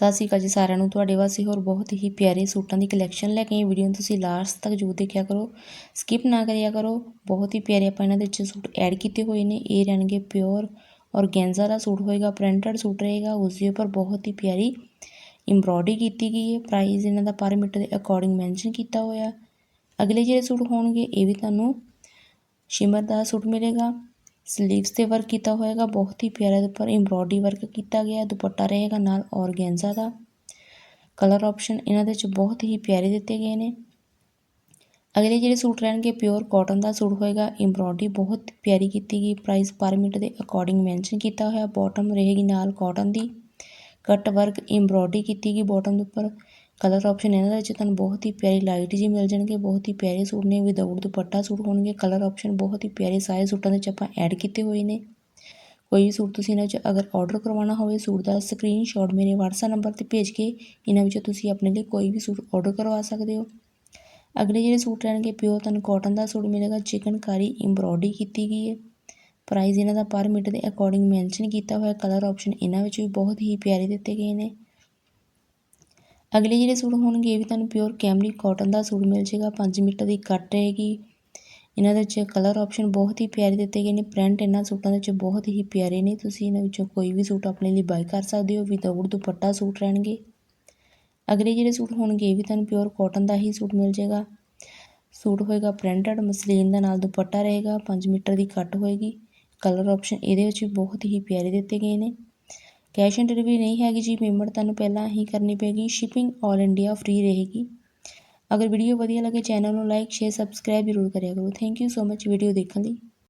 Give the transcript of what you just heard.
ਸਤਿ ਸ਼੍ਰੀ ਅਕਾਲ ਜੀ ਸਾਰਿਆਂ ਨੂੰ। ਤੁਹਾਡੇ ਵਾਸਤੇ ਹੋਰ ਬਹੁਤ ਹੀ ਪਿਆਰੇ ਸੂਟਾਂ ਦੀ ਕਲੈਕਸ਼ਨ ਲੈ ਕੇ ਆਏ ਵੀਡੀਓ ਨੂੰ ਤੁਸੀਂ ਲਾਸਟ ਤੱਕ ਜ਼ਰੂਰ ਦੇਖਿਆ ਕਰੋ। ਸਕਿਪ ਨਾ ਕਰਿਆ ਕਰੋ। ਬਹੁਤ ਹੀ ਪਿਆਰੇ ਆਪਾਂ ਇਹਨਾਂ ਦੇ ਵਿੱਚ ਸੂਟ ਐਡ ਕੀਤੇ ਹੋਏ ਨੇ। ਇਹ ਰਹਿਣਗੇ ਪਿਓਰ ਔਰਗੈਂਜ਼ਾ ਦਾ ਸੂਟ ਹੋਏਗਾ ਪ੍ਰਿੰਟਡ ਸੂਟ ਰਹੇਗਾ। ਉਸ ਦੇ ਉੱਪਰ ਬਹੁਤ ਹੀ ਪਿਆਰੀ ਐਮਬ੍ਰੋਇਡਰੀ ਕੀਤੀ ਗਈ ਹੈ। ਪ੍ਰਾਈਸ ਇਹਨਾਂ ਦਾ ਪਰ ਮੀਟਰ ਦੇ ਅਕੋਰਡਿੰਗ ਮੈਂਸ਼ਨ ਕੀਤਾ ਹੋਇਆ। ਅਗਲੇ ਜਿਹੜੇ ਸੂਟ ਹੋਣਗੇ, ਇਹ ਵੀ ਤੁਹਾਨੂੰ ਸ਼ਿਮਰ ਦਾ ਸੂਟ ਮਿਲੇਗਾ। ਸਲੀਵਸ ਤੇ ਵਰਕ ਕੀਤਾ ਹੋਏਗਾ, ਬਹੁਤ ਹੀ ਪਿਆਰਾ ਦੇ ਉੱਪਰ ਐਮਬ੍ਰੋਇਡਰੀ ਵਰਕ ਕੀਤਾ ਗਿਆ, ਦੁਪੱਟਾ ਰਹੇਗਾ ਨਾਲ ਔਰਗੈਂਜ਼ਾ ਦਾ। ਕਲਰ ਆਪਸ਼ਨ ਇਹਨਾਂ ਦੇ ਵਿੱਚ ਬਹੁਤ ਹੀ ਪਿਆਰੇ ਦਿੱਤੇ ਗਏ ਨੇ। ਅਗਲੇ ਜਿਹੜੇ ਸੂਟ ਰਹਿਣਗੇ ਪਿਓਰ ਕਾਟਨ ਦਾ ਸੂਟ ਹੋਏਗਾ ਐਮਬ੍ਰੋਇਡਰੀ ਬਹੁਤ ਪਿਆਰੀ ਕੀਤੀ ਗਈ ਪ੍ਰਾਈਸ ਪਰ ਮੀਟਰ ਦੇ ਅਕੋਰਡਿੰਗ ਮੈਂਸ਼ਨ ਕੀਤਾ ਹੋਇਆ ਬਾਟਮ ਰਹੇਗੀ ਨਾਲ ਕਾਟਨ ਦੀ। ਕੱਟ ਵਰਕ ਐਮਬ੍ਰੋਇਡਰੀ ਕੀਤੀ ਗਈ ਬਾਟਮ ਦੇ ਉੱਪਰ। ਕਲਰ ਆਪਸ਼ਨ ਇਹਨਾਂ ਦੇ ਵਿੱਚ ਤੁਹਾਨੂੰ ਬਹੁਤ ਹੀ ਪਿਆਰੀ ਲਾਈਟ ਜੀ ਮਿਲ ਜਾਣਗੇ, ਬਹੁਤ ਹੀ ਪਿਆਰੇ ਸੂਟ ਨੇ ਵਿਦਆਊਟ ਦੁਪੱਟਾ ਸੂਟ ਹੋਣਗੇ, ਕਲਰ ਆਪਸ਼ਨ ਬਹੁਤ ਹੀ ਪਿਆਰੇ ਸਾਰੇ ਸੂਟਾਂ ਦੇ ਵਿੱਚ ਆਪਾਂ ਐਡ ਕੀਤੇ ਹੋਏ ਨੇ। ਕੋਈ ਵੀ ਸੂਟ ਤੁਸੀਂ ਇਹਨਾਂ ਵਿੱਚ ਅਗਰ ਆਰਡਰ ਕਰਵਾਉਣਾ ਹੋਵੇ, ਸੂਟ ਦਾ ਸਕਰੀਨਸ਼ਾਟ ਮੇਰੇ WhatsApp ਨੰਬਰ ਤੇ ਭੇਜ ਕੇ ਇਹਨਾਂ ਵਿੱਚੋਂ ਤੁਸੀਂ ਆਪਣੇ ਲਈ ਕੋਈ ਵੀ ਸੂਟ ਆਰਡਰ ਕਰਵਾ ਸਕਦੇ ਹੋ। ਅਗਲੇ ਜਿਹੜੇ ਸੂਟ ਰਹਿਣਗੇ ਪਿਓਰ ਤੁਹਾਨੂੰ ਕਾਟਨ ਦਾ ਸੂਟ ਮਿਲੇਗਾ, ਚਿਕਨਕਾਰੀ ਐਮਬ੍ਰੋਇਡਰੀ ਕੀਤੀ ਗਈ ਹੈ। ਪ੍ਰਾਈਸ ਇਹਨਾਂ ਦਾ ਪਰ ਮੀਟਰ ਦੇ ਅਕੋਰਡਿੰਗ ਮੈਂਸ਼ਨ ਕੀਤਾ ਹੋਇਆ, ਕਲਰ ਆਪਸ਼ਨ ਇਹਨਾਂ ਵਿੱਚ ਵੀ ਬਹੁਤ ਹੀ ਪਿਆਰੇ ਦਿੱਤੇ ਗਏ ਨੇ। ਅਗਲੇ ਜਿਹੜੇ ਸੂਟ ਹੋਣਗੇ ਇਹ ਵੀ ਤੁਹਾਨੂੰ ਪਿਓਰ ਕੈਮਰੀ ਕਾਟਨ ਦਾ ਸੂਟ ਮਿਲ ਜਾਏਗਾ 5 ਮੀਟਰ ਦੀ ਕੱਟ ਰਹੇਗੀ। ਇਹਨਾਂ ਦੇ ਵਿੱਚ ਕਲਰ ਆਪਸ਼ਨ ਬਹੁਤ ਹੀ ਪਿਆਰੇ ਦਿੱਤੇ ਗਏ ਨੇ ਪ੍ਰਿੰਟ ਇਹਨਾਂ ਸੂਟਾਂ ਦੇ ਵਿੱਚ ਬਹੁਤ ਹੀ ਪਿਆਰੇ ਨੇ। ਤੁਸੀਂ ਇਹਨਾਂ ਵਿੱਚੋਂ ਕੋਈ ਵੀ ਸੂਟ ਆਪਣੇ ਲਈ ਬਾਈ ਕਰ ਸਕਦੇ ਹੋ ਵਿਦਆਊਟ ਦੁਪੱਟਾ ਸੂਟ ਰਹਿਣਗੇ। ਅਗਲੇ ਜਿਹੜੇ ਸੂਟ ਹੋਣਗੇ, ਇਹ ਵੀ ਤੁਹਾਨੂੰ ਪਿਓਰ ਕਾਟਨ ਦਾ ਹੀ ਸੂਟ ਮਿਲ ਜਾਏਗਾ। ਸੂਟ ਹੋਏਗਾ ਪ੍ਰਿੰਟਡ ਮਸਲੀਨ ਦਾ ਨਾਲ ਦੁਪੱਟਾ ਰਹੇਗਾ 5 ਮੀਟਰ ਦੀ ਕੱਟ ਹੋਏਗੀ। ਕਲਰ ਆਪਸ਼ਨ ਇਹਦੇ ਵਿੱਚ ਵੀ ਬਹੁਤ ਹੀ ਪਿਆਰੇ ਦਿੱਤੇ ਗਏ ਨੇ। ਕੈਸ਼ ਔਨ ਡਿਲੀਵਰੀ ਨਹੀਂ ਹੈਗੀ ਜੀ, ਪੇਮੈਂਟ ਤੁਹਾਨੂੰ ਪਹਿਲਾਂ ਹੀ ਕਰਨੀ ਪੈਗੀ ਸ਼ਿਪਿੰਗ ਆਲ ਇੰਡੀਆ ਫ੍ਰੀ ਰਹੇਗੀ। ਅਗਰ ਵੀਡੀਓ ਵਧੀਆ ਲੱਗੇ, ਚੈਨਲ ਨੂੰ ਲਾਈਕ, ਸ਼ੇਅਰ, ਸਬਸਕ੍ਰਾਈਬ ਜ਼ਰੂਰ ਕਰਿਆ ਕਰੋ। Thank you so much video ਦੇਖਣ ਲਈ।